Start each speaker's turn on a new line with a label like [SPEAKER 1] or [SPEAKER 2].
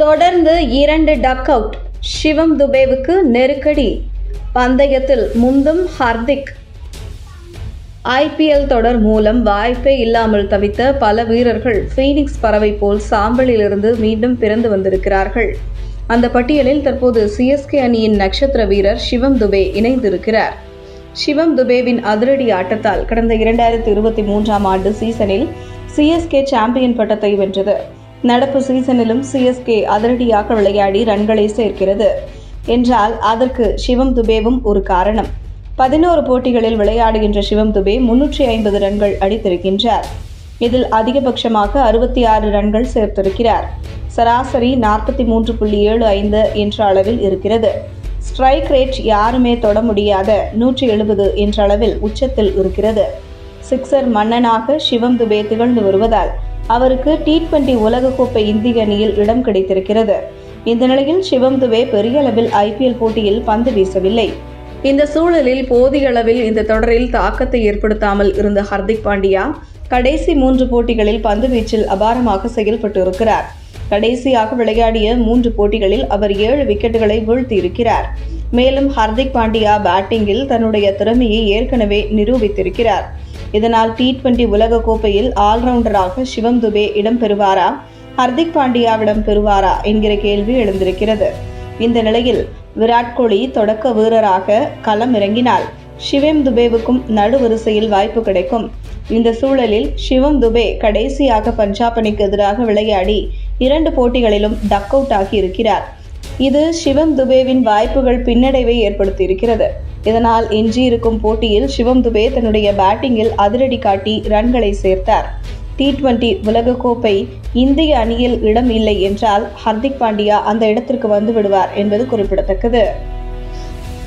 [SPEAKER 1] தொடர்ந்து இரண்டு duck out சிவம் துபேவுக்கு நெருக்கடி. பந்தயத்தில் முந்தும் ஹர்திக். ஐபிஎல் தொடர் மூலம் வாய்ப்பே இல்லாமல் தவித்த பல வீரர்கள் ஃபீனிக்ஸ் பறவை போல் சாம்பலிலிருந்து மீண்டும் பிறந்து வந்திருக்கிறார்கள். அந்த பட்டியலில் தற்போது சிஎஸ்கே அணியின் நட்சத்திர வீரர் சிவம் துபே இணைந்திருக்கிறார். சிவம் துபேவின் அதிரடி ஆட்டத்தால் கடந்த இரண்டாயிரத்தி இருபத்தி மூன்றாம் ஆண்டு சீசனில் சிஎஸ்கே சாம்பியன் பட்டத்தை வென்றது. நடப்பு சீசனிலும் சிஎஸ்கே அதிரடியாக விளையாடி ரன்களை சேர்க்கிறது. என்றால் அதற்கு சிவம் துபேவும் ஒரு காரணம். பதினோரு போட்டிகளில் விளையாடுகின்ற சிவம் துபே முன்னூற்றி ஐம்பது ரன்கள் அடித்திருக்கின்றார். இதில் அதிகபட்சமாக அறுபத்தி ஆறு ரன்கள் சேர்த்திருக்கிறார். சராசரி நாற்பத்தி மூன்று புள்ளி ஏழு ஐந்து என்ற அளவில் இருக்கிறது. ஸ்ட்ரைக் ரேட் யாருமே தொட முடியாத நூற்றி எழுபது என்ற அளவில் உச்சத்தில் இருக்கிறது. சிக்ஸர் மன்னனாக சிவம் துபே திகழ்ந்து வருவதால் அவருக்கு டி டுவெண்டி உலகக்கோப்பை இந்திய அணியில் இடம் கிடைத்திருக்கிறது. இந்த நிலையில் சிவம் துபே பெரிய அளவில் ஐபிஎல் போட்டியில் பந்து வீசவில்லை. இந்த சூழலில் போதிய அளவில் இந்த தொடரில் தாக்கத்தை ஏற்படுத்தாமல் இருந்த ஹர்திக் பாண்டியா கடைசி மூன்று போட்டிகளில் பந்து வீச்சில் அபாரமாக செயல்பட்டு இருக்கிறார் கடைசியாக விளையாடிய மூன்று போட்டிகளில் அவர் ஏழு விக்கெட்டுகளை வீழ்த்தியிருக்கிறார். மேலும் ஹர்திக் பாண்டியா பேட்டிங்கில் தன்னுடைய திறமையை ஏற்கனவே நிரூபித்திருக்கிறார். இதனால் டி டுவெண்டி உலகக்கோப்பையில் ஆல்ரவுண்டராக சிவம் துபே இடம் பெறுவாரா? ஹர்திக் பாண்டியாவிடம் பெறுவாரா? என்கிற கேள்வி எழுந்திருக்கிறது. இந்த நிலையில் விராட் கோலி தொடக்க வீரராக களம் இறங்கினால் சிவம் துபேவுக்கும் நடுவரிசையில் வாய்ப்பு கிடைக்கும். இந்த சூழலில் சிவம் துபே கடைசியாக பஞ்சாப் அணிக்கு எதிராக விளையாடி இரண்டு போட்டிகளிலும் டக் அவுட் ஆகி இருக்கிறார். இது சிவம் துபேவின் வாய்ப்புகள் பின்னடைவை ஏற்படுத்தியிருக்கிறது. இதனால் எஞ்சியிருக்கும் போட்டியில் சிவம் துபே தன்னுடைய பேட்டிங்கில் அதிரடி காட்டி ரன்களை சேர்த்தார். டி டுவெண்டி உலகக்கோப்பை இந்திய அணியில் இடம் இல்லை என்றால் ஹர்திக் பாண்டியா அந்த இடத்திற்கு வந்து விடுவார் என்பது குறிப்பிடத்தக்கது.